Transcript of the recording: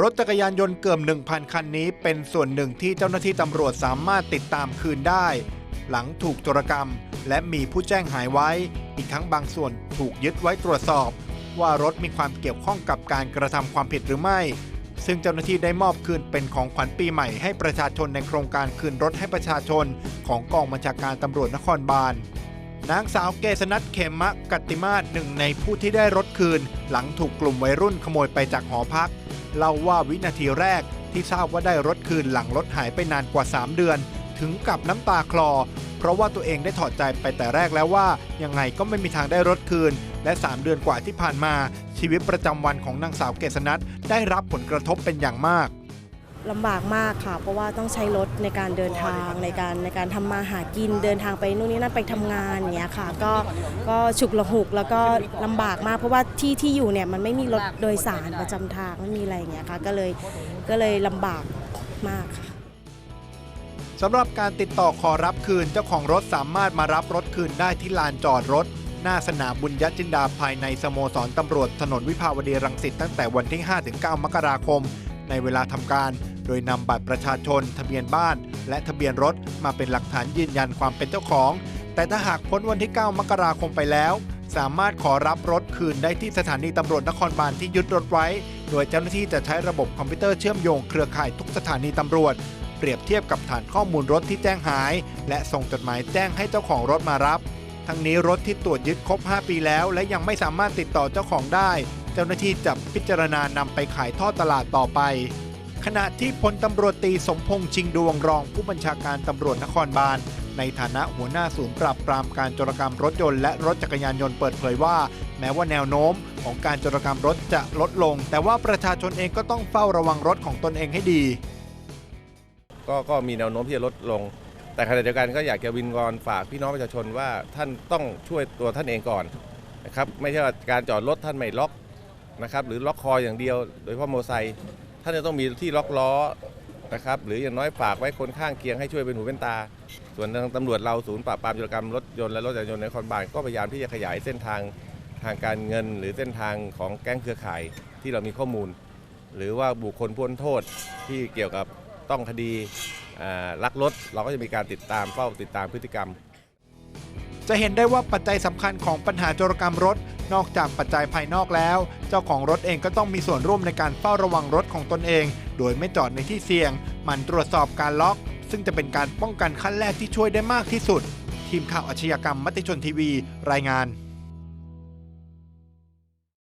รถจักรยานยนต์เกือบ1,000 คันนี้เป็นส่วนหนึ่งที่เจ้าหน้าที่ตำรวจสามารถติดตามคืนได้ หลังถูกโจรกรรม และมีผู้แจ้งหายไว้ อีกทั้งบางส่วนถูกยึดไว้ตรวจสอบ ว่ารถมีความเกี่ยวข้องกับการกระทำความผิดหรือไม่ ซึ่งเจ้าหน้าที่ได้มอบคืนเป็นของขวัญปีใหม่ให้ประชาชนในโครงการคืนรถให้ประชาชน ของกองบัญชาการตำรวจนครบาล นางสาวเกษนัทเขมะกัตติมาศหนึ่งในผู้ที่ได้รถคืน หลังถูกกลุ่มวัยรุ่นขโมยไปจากหอพัก เล่าว่าวินาทีแรกที่ทราบว่าได้รถคืนหลังรถหายไปนานกว่า 3 เดือน ถึงกับน้ำตาคลอ เพราะว่าตัวเองได้ถอดใจไปแต่แรกแล้วว่า ยังไงก็ไม่มีทางได้รถคืน และ 3 เดือนกว่าที่ผ่านมา ชีวิตประจำวันของนางสาวเกษนัทได้รับผลกระทบเป็นอย่างมาก ลำบากมากค่ะ เพราะว่าต้องใช้รถในการเดินทางในการในการทำมาหากินเดินทางไปนู่นนี่นั่นไปทำงานอย่างเงี้ยค่ะ ก็ก็ฉุกละหุกแล้วก็ลำบากมาก เพราะว่าที่ที่อยู่เนี่ยมันไม่มีรถโดยสารประจำทางไม่มีอะไรอย่างเงี้ยค่ะก็เลยก็เลยลำบากมากค่ะสำหรับการติดต่อขอรับคืนเจ้าของรถสามารถมารับรถคืนได้ที่ลานจอดรถ หน้าสนามบุญยจินดาภายในสโมสรตำรวจถนนวิภาวดีรังสิตตั้งแต่วันที่ 5-9 มกราคม ในเวลาทำการ โดยนำบัตรประชาชน ทะเบียนบ้าน และทะเบียนรถมาเป็นหลักฐานยืนยันความเป็นเจ้าของ แต่ถ้าหากพ้นวันที่ 9 มกราคมไปแล้ว สามารถขอรับรถคืนได้ที่สถานีตำรวจนครบาลที่ยึดรถไว้ โดยเจ้าหน้าที่จะใช้ระบบคอมพิวเตอร์เชื่อมโยงเครือข่ายทุกสถานีตำรวจ เปรียบเทียบกับฐานข้อมูลรถที่แจ้งหาย และส่งจดหมายแจ้งให้เจ้าของรถมารับทั้งนี้รถที่ตรวจยึดครบ 5 ปีแล้ว และยังไม่สามารถติดต่อเจ้าของได้ เจ้าหน้าที่จะพิจารณานำไปขายท่อตลาดต่อไป ขณะที่พลตำรวจตีสมพงษ์ชิงดวงรองผู้บัญชาการตำรวจนครบาลในฐานะหัวหน้าศูนย์ปราบปรามการจรกรรมรถยนต์และรถจักรยานยนต์เปิดเผยว่า แม้ว่าแนวโน้มของการจรกรรมรถจะลดลง แต่ว่าประชาชนเองก็ต้องเฝ้าระวังรถของตนเองให้ดี ก็ก็มีแนวโน้มที่จะลดลง แต่ขณะเดียวกันก็อยากจะวินวอนฝากพี่น้องประชาชนว่าท่านต้องช่วยตัวท่านเองก่อนนะครับไม่ใช่ว่าการจอดรถท่านไม่ล็อก นะครับหรือล็อกคออย่างเดียว โดยเฉพาะมอเตอร์ไซค์ท่านจะต้องมีที่ล็อกล้อนะครับหรืออย่างน้อยฝากไว้คนข้างเคียงให้ช่วยเป็นหูเป็นตา ส่วนทางตำรวจเราศูนย์ปราบปรามโจรกรรมรถยนต์และรถจักรยานยนต์ในนครบาลก็พยายามที่จะขยายเส้นทางทางการเงิน หรือเส้นทางของแก๊งเครือข่ายที่เรามีข้อมูล หรือว่าบุคคลพ้นโทษที่เกี่ยวกับต้องคดีลักรถเราก็จะมีการติดตามเฝ้าติดตามพฤติกรรม จะเห็นได้ว่าปัจจัยสำคัญของปัญหาโจรกรรมรถ นอกจากปัจจัยภายนอกแล้ว เจ้าของรถเองก็ต้องมีส่วนร่วมในการเฝ้าระวังรถของตนเอง โดยไม่จอดในที่เสี่ยงหมั่นตรวจสอบการล็อก ซึ่งจะเป็นการป้องกันขั้นแรกที่ช่วยได้มากที่สุด ทีมข่าวอาชญากรรมมติชนทีวี รายงาน